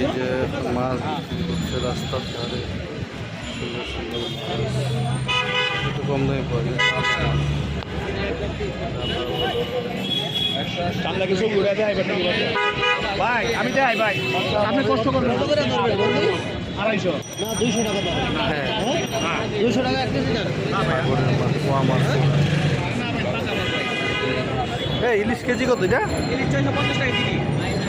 এই যে মাছ বিক্রি করছে রাস্তার ধারে সুন্দর সুন্দর মাছ। একটু কম দামে পাওয়া যায়। ভাই আমি যাই ভাই। আপনি কষ্ট করবেন আড়াইশো। হ্যাঁ। দুশো টাকা এক কেজি সাগরের মাছ পোয়া মাছ ইলিশ কেজি কত এটা? ছয়শো পঞ্চাশ টাকা কেজি।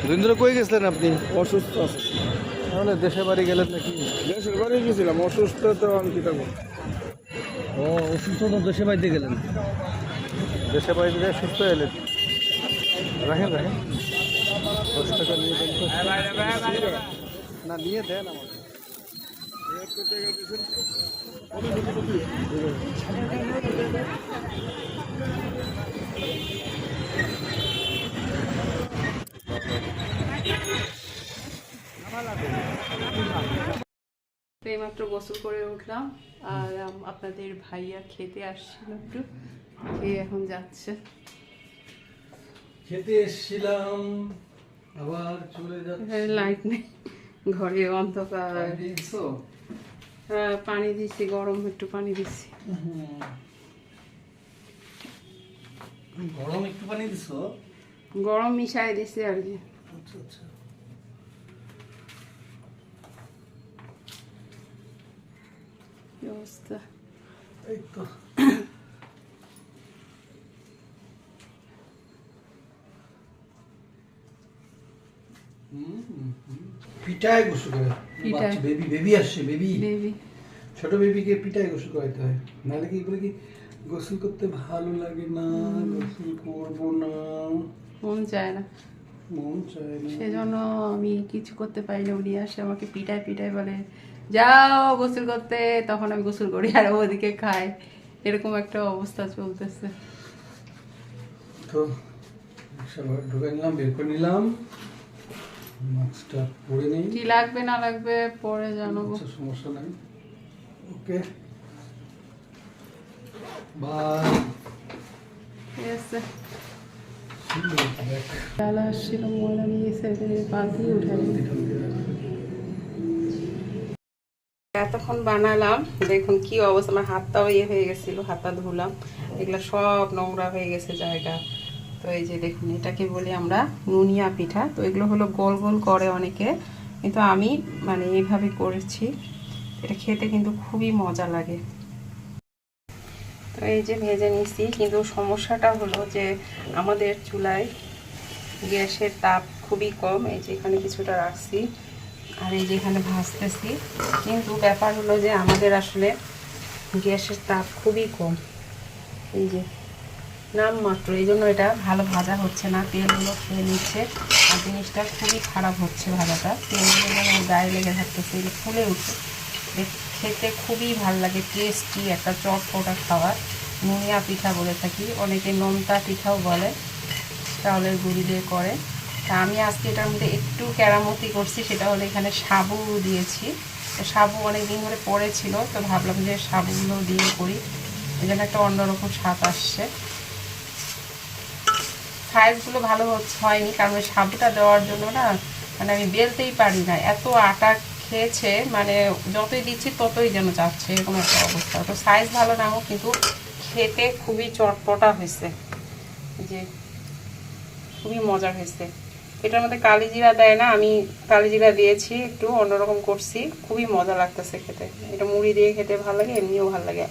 দুদিন ধরে কই গেছিলেন আপনি? অসুস্থ তাহলে দেশে বাড়ি গেলেন নাকি? দেশের বাড়ি গেছিলাম অসুস্থ তো আমি কি থাকব ও অসুস্থ তো দেশে বাড়িতে গেলেন। দেশে বাড়িতে গিয়ে সুস্থ এলেন। রাখেন রাখেন। দশ টাকা নিয়ে দেন না নিয়ে দেন আমাকে। তো এইমাত্র গোসল করে উঠলাম আর আপনাদের ভাইয়া খেতে আসছিল একটু খেয়ে এখন যাচ্ছে। খেতে এসেছিলাম আবার চলে যাচ্ছে। লাইট নেই ঘরে অন্ধকার। হ্যাঁ, পানি দিছি গরম একটু পানি দিছি। গরম একটু পানি দিছো? গরম মিশাই দিছি আর কি। আচ্ছা আচ্ছা। অবস্থা এই তো পিঠায় গোসল করে পিঠায়। বেবি বেবি আসছে বেবি বেবি ছোট বেবিকে পিঠায় গোসল করাইতে হয় নাহলে কি বলে কি গোসল করতে ভালো লাগে না গোসল করব না মন চায় না মন চায় না সেজন্য আমি কিছু করতে পারি না উনি আসে আমাকে পিটায় পিটায় বলে যাও গোসল করতে। তখন আমি গোসল করি আর ওদিকে খাই। এরকম একটা অবস্থা চলতেছে। তো ঢুকে নিলাম বের করে নিলাম। পরে নেই। কি লাগবে না লাগবে পরে জানাব। আচ্ছা সমস্যা নাই। ওকে। বাই ঠিক আছে। ডাল আসছিল ময়লা নিয়ে এসে বালতি উঠে এতক্ষণ বানালাম। দেখুন কি অবস্থা, আমার হাতটাও ইয়ে হয়ে গেছিল, হাতটা ধুলাম। এগুলো সব নোংরা হয়ে গেছে জায়গা। তো এই যে দেখুন, এটাকে বলি আমরা নুনিয়া পিঠা। তো এগুলো হলো গোল গোল করে অনেকে। কিন্তু আমি মানে এইভাবে করেছি। এটা খেতে কিন্তু খুবই মজা লাগে। তো এই যে ভেজে নিছি, কিন্তু সমস্যাটা হলো যে আমাদের চুলায় গ্যাসের তাপ খুবই কম। এই যে এখানে কিছুটা রাখছি। আর এই যে এখানে ভাজতেছি। কিন্তু ব্যাপার হলো যে আমাদের আসলে গ্যাসের তাপ খুবই কম। এই যে নাম মাত্র, এই জন্য এটা ভালো ভাজা হচ্ছে না। তেলগুলো খেয়ে নিচ্ছে। আর জিনিসটা খুবই খারাপ হচ্ছে ভাজাটা। তেলগুলো যেন গায়ে লেগে থাকতেছে ফুলে উঠে দেখ- খেতে খুবই ভালো লাগে টেস্টি একটা চটপটা খাবার। নুনিয়া পিঠা বলে থাকি। অনেকে নোনতা পিঠাও বলে, চাউলের গুঁড়ি দিয়ে করে। তা আমি আজকে এটার মধ্যে একটু কেরামতি করছি, সেটা হলো এখানে সাবু দিয়েছি। তো সাবু অনেক দিন ধরে পড়েছিল তো ভাবলাম যে সাবুগুলো দিয়ে করি। জন্য একটা অন্যরকম স্বাদ আসছে। সাইজগুলো ভালো হয়নি, কারণ সাবুটা দেওয়ার জন্য না মানে আমি বেলতেই পারি না। এত আটা খেয়েছে মানে যতই দিচ্ছি ততই যেন যাচ্ছে, এরকম একটা অবস্থা। তো সাইজ ভালো না হোক, কিন্তু খেতে খুবই চটপটা হয়েছে। যে, খুবই মজা হয়েছে। এটার মধ্যে কালি জিরা দেয় না, আমি কালি জিরা দিয়েছি একটু, অন্যরকম করছি। খুবই মজা লাগতেছে খেতে। এটা মুড়ি দিয়ে খেতে ভালো লাগে, এমনিও ভালো লাগে।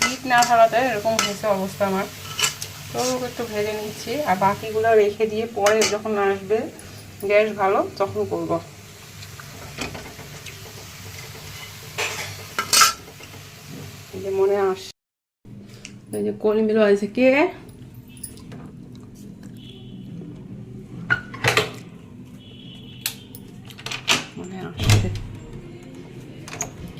হিট না থাকাতে এরকম হয়েছে অবস্থা আমার। তো একটু ভেজে নিচ্ছি, আর বাকিগুলো রেখে দিয়ে পরে যখন আসবে, গ্যাস ভালো, তখন করব। মনে আস কলিমিলো আছে কে?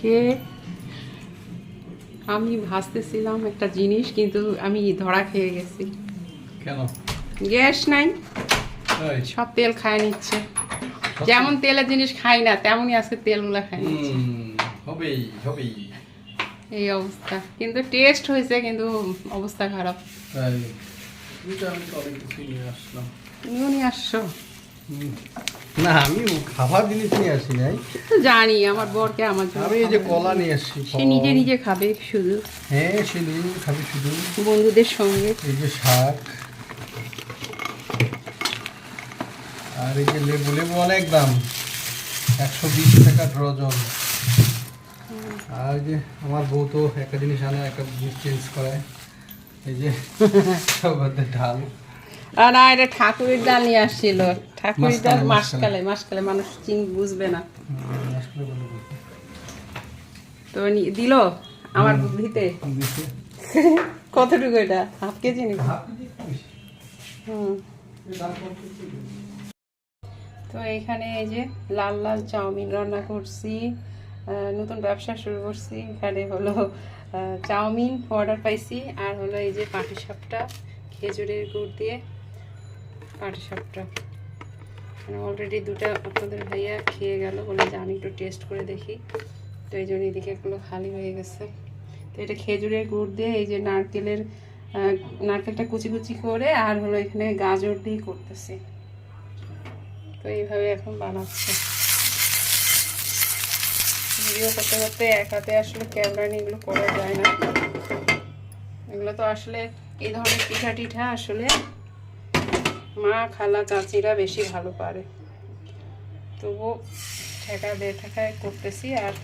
কে আমি ভাসতেছিলাম একটা জিনিস কিন্তু আমি ধরা খেয়ে গেছি। কেন? গ্যাস নাই। সব তেল খায় নিচ্ছে। যেমন তেলের জিনিস খাই না তেমনই আজকে তেলগুলো খাই নিচ্ছে। হবেই হবেই। এই অবস্থা। কিন্তু টেস্ট হয়েছে কিন্তু অবস্থা খারাপ। তুমিও নিয়ে আসছো? না আমি খাবার জিনিস নিয়ে আসি নাই। জানি আমার বরকে আমার জন্য আমি এই যে কলা নিয়ে আসছি সে নিজে নিজে খাবে শুধু? হ্যাঁ সেদিন খাবি শুধু। বন্ধুদের সঙ্গে? এই যে শাক আর এই যে লেবু লেবু অনেক দাম। একশো বিশ টাকা ডজন। আর যে আমার বউ তো একটা জিনিস আনে একটা জিনিস চেঞ্জ করায়। এই যে সবাদের ঢাল। না এটা ঠাকুরের ডাল নিয়ে আসছিল। ঠাকুরের ডাল মাসকালে, মাসকালে মানুষ চিন বুঝবে না। বলতে। তো নি- দিল আমার বুদ্ধিতে? কতটুকু এটা? হাফ কেজি নাকি? তো এখানে এই যে লাল লাল চাউমিন রান্না করছি নতুন ব্যবসা শুরু করছি। এখানে হলো চাউমিন অর্ডার পাইছি আর হলো এই যে পাটিসাপটা খেজুরের গুড় দিয়ে। পাটিসাপটা অলরেডি দুটো আপনাদের ভাইয়া খেয়ে গেল বলে যে আমি একটু টেস্ট করে দেখি। তো এই জন্য এদিকে এগুলো খালি হয়ে গেছে। তো এটা খেজুরের গুড় দিয়ে এই যে নারকেলের নারকেলটা কুচি কুচি করে আর হলো এখানে গাজর দিয়ে করতেছি। তো এইভাবে এখন বানাচ্ছে। ভিডিও করতে করতে এক হাতে আসলে ক্যামেরা নিয়ে এগুলো করা যায় না। এগুলো তো আসলে এই ধরনের পিঠা টিঠা আসলে মা খালা চাচিরা বেশি ভালো পারে। তবু ঠেকা দে, ঠেকায় করতেছি আর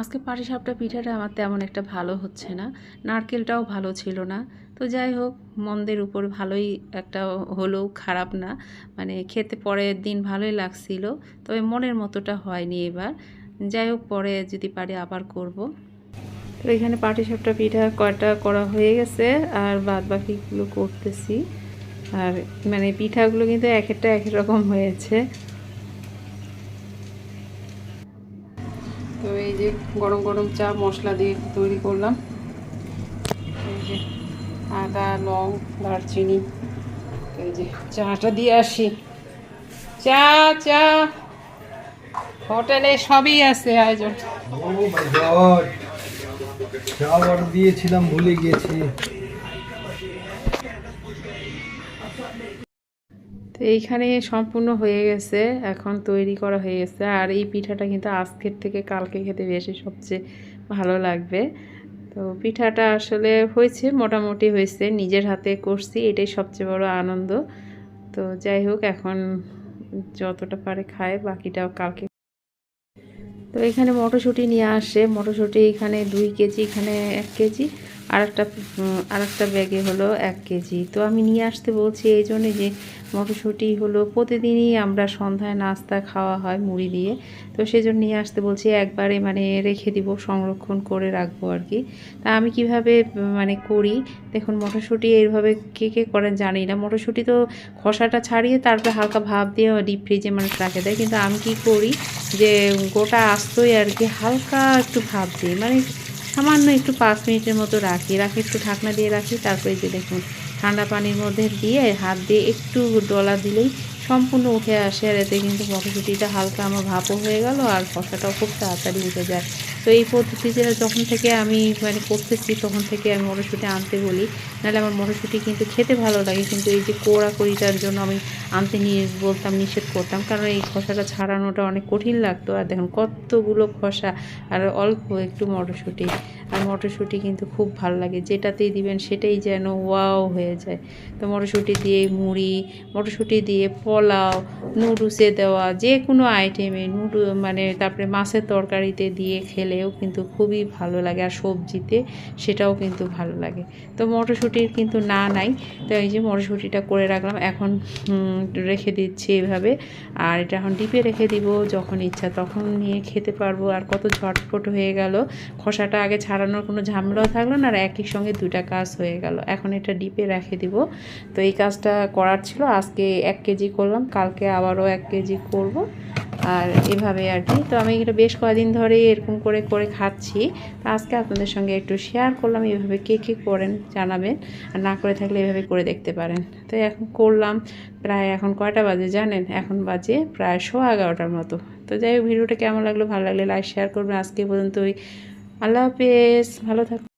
আজকে পাটিসাপটা পিঠাটা আমার তেমন একটা ভালো হচ্ছে না। নারকেলটাও ভালো ছিল না। তো যাই হোক, মন্দের উপর ভালোই একটা হলেও খারাপ না। মানে খেতে পরের দিন ভালোই লাগছিল, তবে মনের মতোটা হয়নি এবার। যাই হোক, পরে যদি পারি আবার করব। তো এখানে পাটিসাপটা পিঠা কয়টা করা হয়ে গেছে, আর বাদ বাকিগুলো করতেছি। আর মানে পিঠাগুলো কিন্তু এক একটা এক রকম হয়েছে। তো এই যে গরম গরম চা মশলা দিয়ে তৈরি করলাম। এই যে আদা, লং, দারচিনি, এই যে চাটা দিয়ে আসি। চা চা। হোটেলে সবই আছে আয়োজন। দিয়েছিলাম, ভুলে গিয়েছি। তো এইখানে সম্পূর্ণ হয়ে গেছে, এখন তৈরি করা হয়ে গেছে। আর এই পিঠাটা কিন্তু আজকের থেকে কালকে খেতে বেশি সবচেয়ে ভালো লাগবে। তো পিঠাটা আসলে হয়েছে, মোটামুটি হয়েছে, নিজের হাতে করছি, এটাই সবচেয়ে বড় আনন্দ। তো যাই হোক, এখন যতটা পারে খায়, বাকিটাও কালকে। তো এখানে মটরশুঁটি নিয়ে আসে। মটরশুঁটি এখানে দুই কেজি, এখানে এক কেজি। আর একটা আর একটা ব্যাগে হলো এক কেজি। তো আমি নিয়ে আসতে বলছি এই জন্যে যে মটরশুঁটি হলো প্রতিদিনই আমরা সন্ধ্যায় নাস্তা খাওয়া হয় মুড়ি দিয়ে। তো সেই জন্য নিয়ে আসতে বলছি একবারে মানে রেখে দিব, সংরক্ষণ করে রাখব আর কি। তা আমি কীভাবে মানে করি? দেখুন, মটরশুঁটি এইভাবে কে কে করেন জানি না। মটরশুঁটি তো খোসাটা ছাড়িয়ে তারপরে হালকা ভাব দিয়ে ডিপ ফ্রিজে মানুষ রাখে দেয়। কিন্তু আমি কি করি যে গোটা আস্তই আর কি হালকা একটু ভাব দিই। মানে সামান্য একটু পাঁচ মিনিটের মতো রাখি রাখি একটু ঢাকনা দিয়ে রাখি, তারপরে যে দেখুন, ঠান্ডা পানির মধ্যে দিয়ে হাত দিয়ে একটু ডলা দিলেই সম্পূর্ণ উঠে আসে। আর এতে কিন্তু মটরশুঁটিটা হালকা আমার ভাপও হয়ে গেল আর কষাটাও খুব তাড়াতাড়ি উঠে যায়। তো এই পদ্ধতিতে যখন থেকে আমি মানে করতেছি, তখন থেকে আমি মটরশুঁটি আনতে বলি। নাহলে আমার মটরশুঁটি কিন্তু খেতে ভালো লাগে, কিন্তু এই যে কোড়া করিটার জন্য আমি আনতে নিয়ে বলতাম, নিষেধ করতাম, কারণ এই খসাটা ছাড়ানোটা অনেক কঠিন লাগতো। আর দেখুন, কতগুলো খসা, আর অল্প একটু মটরশুঁটি। আর মটরশুঁটি কিন্তু খুব ভালো লাগে, যেটাতেই দিবেন সেটাই যেন ওয়াও হয়ে যায়। তো মটরশুঁটি দিয়ে মুড়ি, মটরশুঁটি দিয়ে পোলাও, নুডলসে দেওয়া যে কোনো আইটেমে নুডু মানে তারপরে মাছের তরকারিতে দিয়ে খেলেও কিন্তু খুবই ভালো লাগে আর সবজিতে সেটাও কিন্তু ভালো লাগে। তো মটরশুঁটির কিন্তু না নাই, তো এই যে মটরশুঁটিটা করে রাখলাম। এখন রেখে দিচ্ছি এভাবে। আর এটা এখন ডিপে রেখে দিব, যখন ইচ্ছা তখন নিয়ে খেতে পারব। আর কত ঝটপট হয়ে গেল, খোসাটা আগে ছাড়ানোর কোনো ঝামেলাও থাকল না, আর একই সঙ্গে দুটা কাজ হয়ে গেল। এখন এটা ডিপে রেখে দিব। তো এই কাজটা করার ছিল, আজকে এক কেজি করলাম, কালকে আবারও এক কেজি করব। আর এভাবে আর কি। তো আমি এটা বেশ কয়েকদিন ধরে এরকম করে করে খাচ্ছি। তো আজকে আপনাদের সঙ্গে একটু শেয়ার করলাম, এভাবে কে কী করেন জানাবেন। আর না করে থাকলে এভাবে করে দেখতে পারেন। তো এখন করলাম, প্রায় এখন কয়টা বাজে জানেন? এখন বাজে প্রায় সোয়া এগারোটার মতো। তো যাই হোক, ভিডিওটা কেমন লাগল, ভালো লাগলে লাইক শেয়ার করবেন। আজকে পর্যন্ত ওই আল্লাহ হাফেজ, ভালো থাকুন।